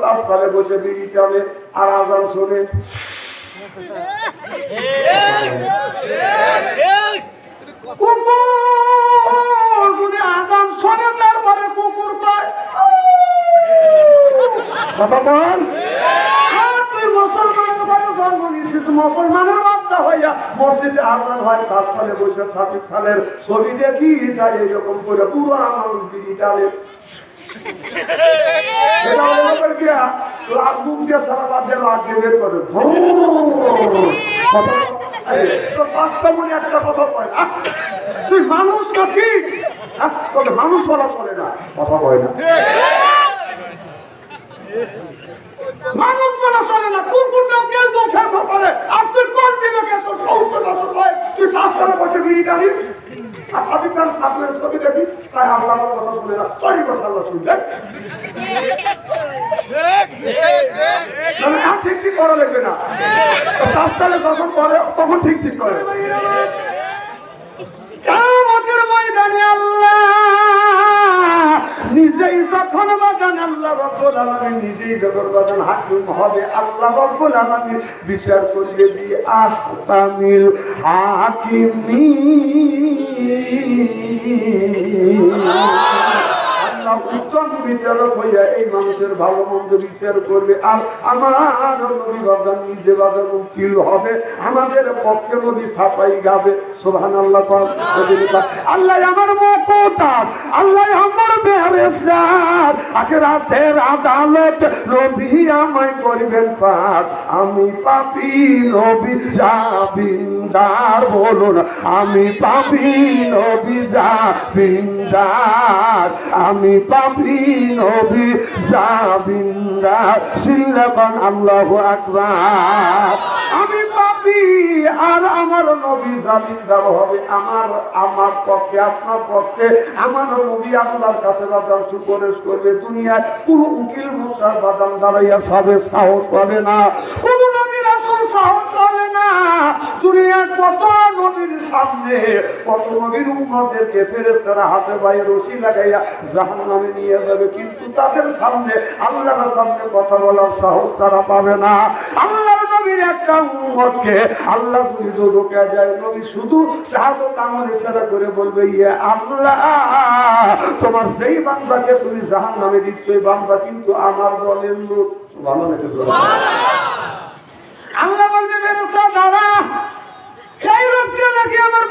রাস্তায় বসে বিড়ি টানে আর আজান শোনে। মুসলমানের বাচ্চা হইয়া মসজিদে হয় বসে সাকিব খানের ছবি দেখি এরকম করে পুরো মানুষ বিড়ি কি লাখ মুখ দিয়ে কথা মনে মানুষ বলা চলে না কথা কয় না মানুষ বলা চলে না কুকুরটা কেউ মুখে করে আর তুই কোন বিবেকে তোর সৌত্তর বছর হয় তুই শাস্ত্রে বসে বিড়ি আর তার সামনের ছবি দেখি, তাই কথা শুনে না। তোরই কথা আল্লাহ শুনবে মানে ঠিক ঠিক করা লাগবে না। শাস্ত্রে যখন করে, তখন ঠিক ঠিক করে। ময়দানে আল্লাহ নিজেই যখন বাজান, আল্লাহ রব্বুল আলামিন নিজেই যখন বাজান, হাকিম হবে, আল্লাহ রব্বুল আলামিন বিচার করিয়ে দি আসামিল হাকিমি। আল্লাহ উত্তম বিচারক হইয়া এই মানুষের ভালো মন্দ বিচার করবে। আর আমার নবী বাজান নিজে বাজান উকিল হবে। আমাদের পক্ষে নদী ছাপাই গাবে। সোহান আল্লাহ আল্লাহ আমার মকতার। আল্লাহ আমার বেহরেস্তার আগে রাতের আদালত নবী আমায় করবেন পাক আমি পাপি নবী যাবিন্দার বলুন আমি পাপি নবী যাবিন্দার আমি পাপি নবী যাবিন্দার সিল্লাবান আল্লাহ আকবার। আমি পাপি আর আমার নবী জামিনদার হবে আমার আমার পক্ষে, আপনার পক্ষে। আমার নবী আল্লাহর কাছে বাদাম সুপারিশ করবে, দুনিয়ায় কোন উকিল মোটার বাদাম দাঁড়াইয়া সবে সাহস পাবে না। কোন নবীর আসল সাহস পাবে দুনিয়ার কত নবীর সামনে, কত নবীর হাতে রশি লাগাইয়া জাহান নামে নিয়ে যাবে। কিন্তু তাদের সামনে, আল্লাহর সামনে কথা বলার সাহস তারা পাবে না। নবীর একটা আল্লাহ যদি যায় নবী শুধু করে বলবে ইয়ে আল্লাহ, তোমার সেই বান্দাকে তুমি জাহান নামে দিচ্ছ, এই কিন্তু আমার দলের লোক। ভালো নাকি আল্লাহ বলবে ব্যবস্থা দাদা সেই আমার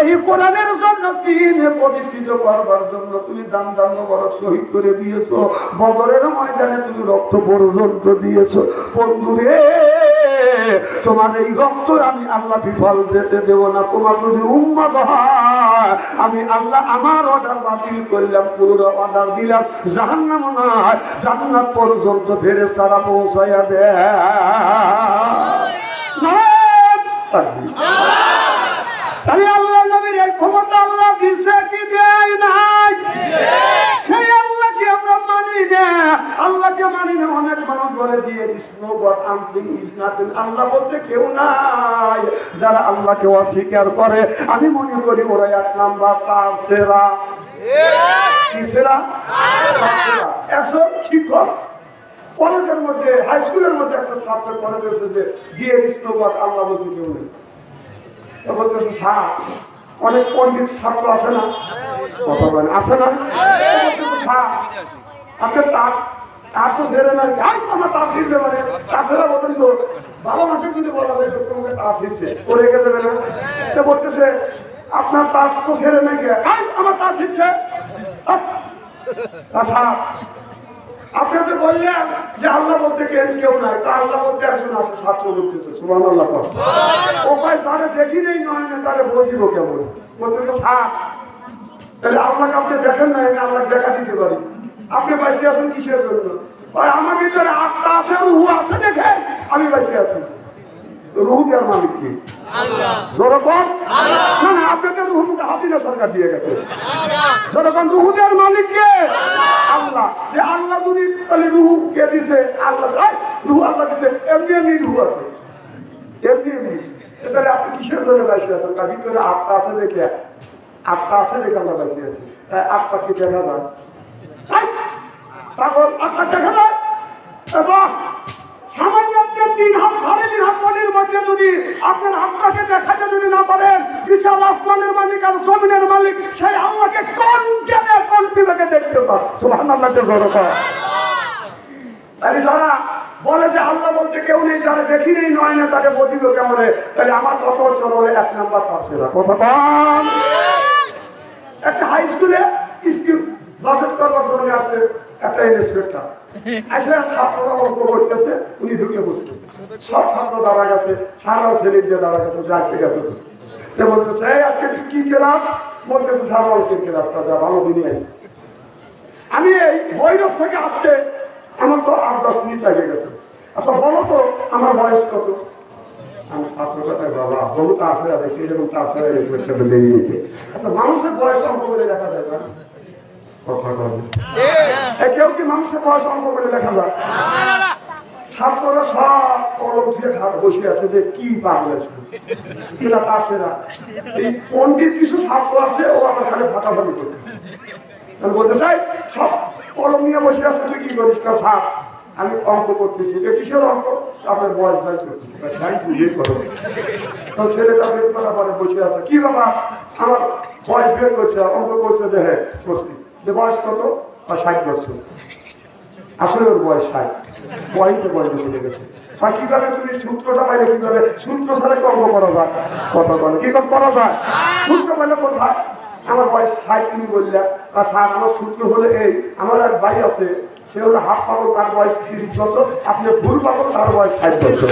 এই কোরআনের জন্য দিনে প্রতিষ্ঠিত করবার জন্য তুমি দান দান শহীদ করে দিয়েছ। বদরের ময়দানে তুমি রক্ত পর্যন্ত দিয়েছ। বন্ধুরে, তোমার এই রক্ত আমি আল্লাহ বিফল যেতে দেব না। তোমার যদি উম্মত হয় আমি আল্লাহ আমার অর্ডার বাতিল করলাম পুরো অর্ডার দিলাম। জাহান্নাম নয় জান্নাত পর্যন্ত ফেরে তারা পৌঁছাইয়া দেয় তাহলে আল্লাহ নবীর এই ক্ষমতা আল্লাহ দিছে কি দেয় নাই সেই আল্লাহকে আমরা মানি না না অনেক মানুষ বলে দিয়ে is no God is nothing আল্লাহ বলতে কেউ নাই যারা আল্লাহকে অস্বীকার করে। আমি মনে করি ওরা এক নাম্বার তার সেরা। কি সেরা? তার সেরা। একশো শিক্ষক। কলেজের মধ্যে হাই স্কুলের মধ্যে একটা ছাত্র কলেজ এসে যে দিয়ে ইসনো গড আল্লাহ বলতে কেউ নেই। বলতেছে স্যার অনেক পণ্ডিত ছাত্র আছে না? কথা বলেন আছে না? বলতেছে, স্যার আপনি তার তার তো ছেড়ে নাই আই আমার তার শিখবে মানে তার ছেড়ে বলেন তো। ভালো মানুষের যদি বলা যায় তোমাকে শিখছে করে রেখে দেবে না? সে বলতেছে, আপনার তার তো ছেড়ে নাই গে আই আমার শিখছে আহ! আচ্ছা আপনি তো বললেন যে আল্লাহ বলতে কেউ কেউ নাই। তা আল্লাহ বলতে একজন আছে, ছাত্র বলতেছে সুমান আল্লাহ ও ভাই সারে দেখি নেই নয় না তাহলে বসিব কেমন? বলতেছে সাপ তাহলে আল্লাহকে আপনি দেখেন না, আমি আল্লাহ দেখা দিতে পারি। আপনি বাইসে আছেন কিসের জন্য? ভাই আমার ভিতরে আত্মা আছে রুহু আছে দেখে আমি বাইসে আছি। রুহু দেওয়ার মালিক কি? জনগণ? না না আপনাদের রুহুকে হাসিনা সরকার দিয়ে গেছে। জনগণ রুহু দেওয়ার মালিক কে? আল্লাহ। যে আল্লাহ যদি তাহলে রুহু কে দিছে? আল্লাহ রুহু আল্লাহ দিছে। এমনি এমনি রুহু আছে। এমনি এমনি। তাহলে আপনি কিসের জন্য বাইসে আছেন? তার ভিতরে আত্মা আছে দেখে। আটটা আছে দেখে আমরা বেঁচে আছি। তাই কি দেখা যায় পাগল আটটা দেখা যায় এবং সামান্য আপনার তিন হাত, সাড়ে তিন হাত পানির মধ্যে যদি আপনার আত্মাকে দেখাতে যদি না পারেন, বিশাল আসমানের মালিক আর জমিনের মালিক, সেই আল্লাহকে কোন জ্ঞানে কোন বিবেকে দেখতে পার সুহান আল্লাহকে জড়ো তাই যারা বলে যে আল্লাহ বলতে কেউ নেই, যারা দেখি নেই, নয় না তাদের বুঝিব কেমন তাহলে আমার কত চলো এক নাম্বার পাচ্ছে না কত একটা হাই স্কুলে স্কুল এই আমি এই ভৈরব থেকে আসতে আমার তো আট দশ মিনিট লেগে গেছে। আচ্ছা বলো তো, আমার বয়স কত? আমি ছাত্র কথায় বাবা বহু তো আছে সেই আচ্ছা মানুষের বয়স করে দেখা যায় না। কথা কেউ কি মানুষের বয়স অঙ্ক করে দেখা যায়? ছাত্ররা সব কলম খাট বসে আছে যে কি এরা না। এই পণ্ডিত কিছু ছাত্র আছে ও আমার খালি ফাটাফাটি করতে আমি বলতে চাই সব কলম নিয়ে বসে আছে তুই কি করিস কা ছাপ আমি অঙ্ক করতেছি। যে কিসের অঙ্ক? আপনার বয়স ভাই করতেছি তাই বুঝিয়ে করো তো ছেলেটা বের করার পরে বসে আছে। কি বাবা আমার বয়স বের করছে অঙ্ক করছে যে হ্যাঁ করছি। যে বয়স কত? ষাট বছর। আসলে ওর বয়স ষাট। পয়েন্টে পয়েন্টে চলে গেছে। আর কীভাবে তুমি সূত্রটা পাইলে কীভাবে? সূত্র ছাড়া কর্ম করা যায়। কত করে কি করে যায়? সূত্র পাইলে কোথায়? আমার বয়স ষাট, তুমি বললে আর স্যার, আমার সূত্র হলে এই, আমার এক ভাই আছে, সে হলো হাফ পাগল তার বয়স তিরিশ বছর, আপনি ভুল পাগল তার বয়স ষাট বছর।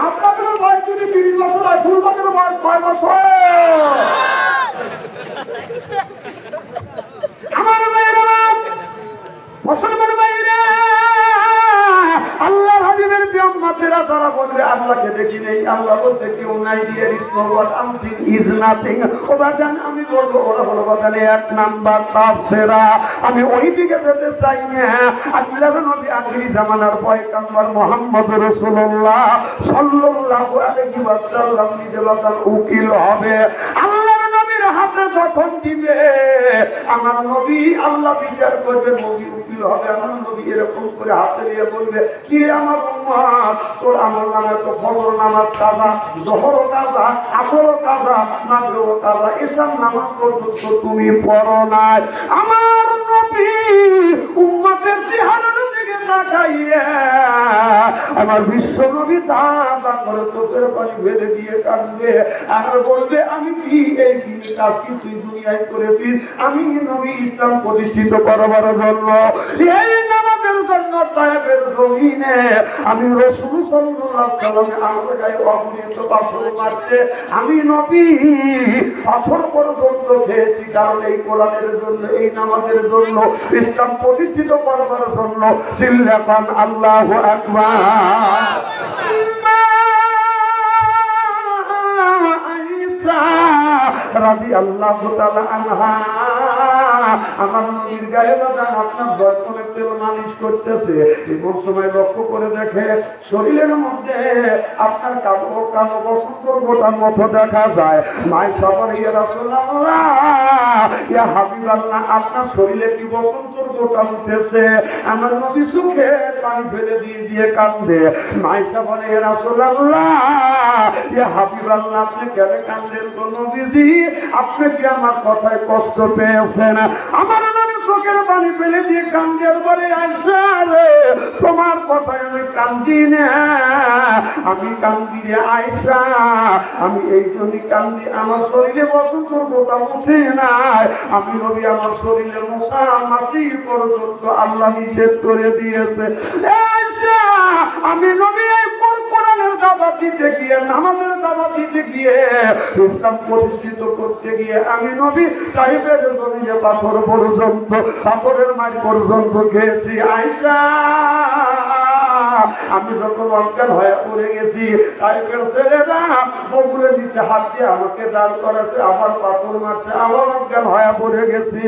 হাফ পাগলের বয়স যদি তিরিশ বছর হয় ফুল পাগলের বয়স ছয় বছর। আমার মুসলমান ভাইরা আল্লাহ আল্লাহ আমি বলব, ওরা হলো ওই দিকে যেতে চাই আখিরি জামানার পয়গম্বর মুহাম্মদ রাসূলুল্লাহ সাল্লাল্লাহু আলাইহি ওয়াসাল্লাম নিজে উকিল হবে। যখন দিবে আমার নবী আল্লাহ বিচার করবে, নবী উকিল হবে, আমার নবী এরকম করে হাতে নিয়ে বলবে, কি আমার তোর আমার নামে তো ফজর নামাজ কাজা জহর কাজা আসর কাজা মাগরিব কাজা এসব নামাজ পর্যন্ত তুমি পড়ো নাই। আমার নবী উম্মতের চেহারার আমার বিশ্ব নবী করে চোখের পানি ভেজে দিয়ে কাটবে আর বলবে, আমি কি এই কাজ কি তুই দুনিয়ায় করেছিস আমি নবী ইসলাম প্রতিষ্ঠিত করবার জন্য। আমি আমার গায়ে আমি নবী, পাথর পর্যন্ত খেয়েছি, কারণ এই কোরআনের জন্য, এই নামাজের জন্য, ইসলাম প্রতিষ্ঠিত করবার জন্য আল্লাহ আল্লাহ আনহা। আমার গায়ে আপনার বর্তমানে তেল মালিশ করতেছে। এমন সময় লক্ষ্য করে দেখে শরীরের মধ্যে আপনার কালো বসন্তর দেখা যায়। সবার ইয়ে আপনার শরীরে কি বসন্তর উঠেছে? আমার নদী সুখে পানি ফেলে দিয়ে দিয়ে কান্দে। মাই সবার ইয়ে রাসূলুল্লাহ, ইয়া আপনি কেন কান্দেন তো আপনি কি আমার কথায় কষ্ট পেয়েছেন? আমার নবী চোখের পানি ফেলে দিয়ে কান্দে বলে আয়সা তোমার কথায় আমি কান্দি না। আমি কান্দি রে আয়সা আমি এই জন্যই কান্দি, আমার শরীরে বসন্ত গোটা উঠে নাই। আমি নবী আমার শরীরে মশা মাসি পর্যন্ত আল্লাহ নিষেধ করে দিয়েছে। আমি নবী এই কোর- কোরআনের দাবা দিতে গিয়ে, নামাজের দাবা দিতে গিয়ে, ইসলাম প্রতিষ্ঠিত করতে গিয়ে, আমি নবী টাইপের জমিয়ে পাথর পর্যন্ত, পাথরের মাঠ পর্যন্ত গেছি আয়সা আমি যখন অজ্ঞান হয়ে পড়ে গেছি টাইপের ছেলেরা বগুলে নিচে হাত দিয়ে আমাকে দাঁড় করেছে আবার পাথর মারছে, আবার অজ্ঞান হয়ে পড়ে গেছি।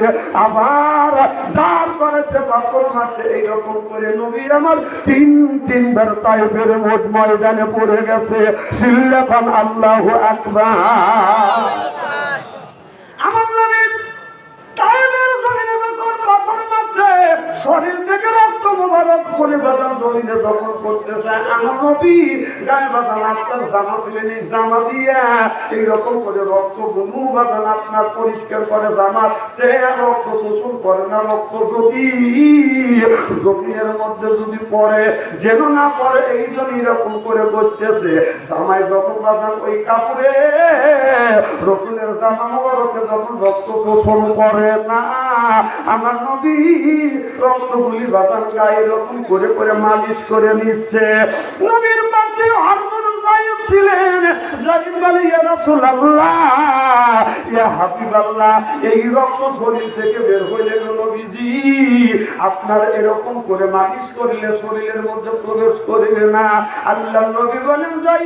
আবার দাঁড় করেছে পাথর মারছে, এইরকম করে নবী আমার তিন, তিনবার টাইপের মোট ময়দানে পড়ে গেছে। সিল্লাখান আল্লাহ আকবার। করে বাদাম জমিনে দখল করতেছে আমার নবী, গায়ে বাদাম আপনার জামা ছিলেন এই জামা দিয়া এইরকম করে রক্ত বনু বাদাম আপনার পরিষ্কার করে জামা। সে রক্ত শোষণ করে না, রক্ত যদি জমিনের মধ্যে যদি পড়ে, যেন না পড়ে, এই জন্য এরকম করে বসতেছে। জামাই যখন বাদাম ওই কাপড়ে, রসুলের জামা মোবারকে যখন রক্ত শোষণ করে না আমার নবী রক্তগুলি বাদাম গায়ে এরকম করে করে মালিশ করে নিচ্ছে। নবীর পাশে এই শরীর থেকে বের হইলে নবীজি, আপনার এরকম করে মালিশ করলে শরীরের মধ্যে প্রবেশ না। নবী বলেন, যাই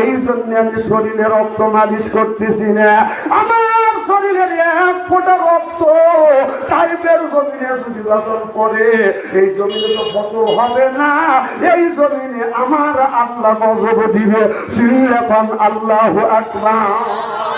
এই জন্য আমি শরীরে রক্ত মালিশ করতেছি না। আমার শরীরের এক ফোঁটা রক্ত টাইপের জমিনে যদি বাদল করে এই জমিনে তো ফসল হবে না। এই জমিনে আমার আল্লাহ গজব দিবে। এখন আল্লাহ নবী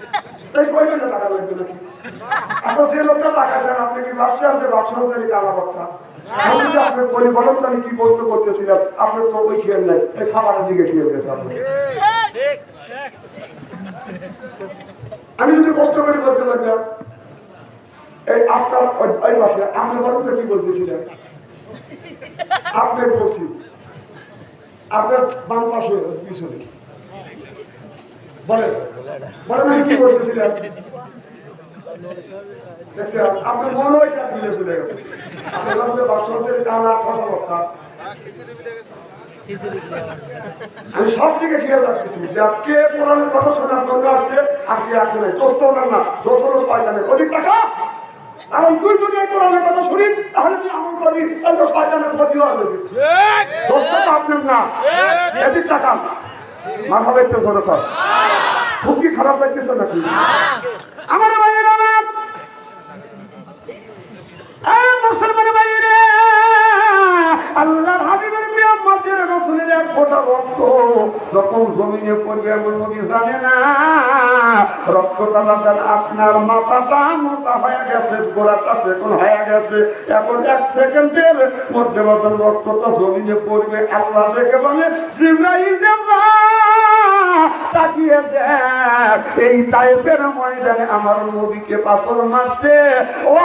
আমি যদি কষ্ট করে বলতে পারতাম এই আপনার ওই পাশে আপনি বলেন তো কি বলতেছিলেন? আপনি বলছি, আপনার বাম পাশে পিছনে। বলেন। বলেন আমি কি বলতেছিলেন আপনার মনে হয় কাজ মিলে চলে গেছে। আপনার মধ্যে বাস্তবের কারণ আর কথা আমি সব দিকে খেয়াল রাখতেছি যে কে পুরানোর কথা শোনার জন্য আসছে আর কে আসে নাই। দোস্ত না দোস্ত শয়তানের অধিক টাকা? কারণ তুই যদি কোরআনের কথা শুনিস তাহলে তুই আমল করবি তাহলে তো শয়তানের ক্ষতি হবে। দোস্ত আপনার না। এদিক টাকা মাথা ধরে কর। খুব কি খারাপ লাগতেছে নাকি? আমার ভাইয়ের আমার মুসলমান ভাইয়েরা, আল্লাহর হাবিবের রসুলের রক্তটা মোটা হয়ে গেছে, গোড়াটা হয়ে গেছে। এখন এক সেকেন্ডের মধ্যে মতন জমিনে পড়বে, আল্লাহ দেখে বলে এই টাইপের ময়দানে আমার নবীকে পাথর মারছে। ও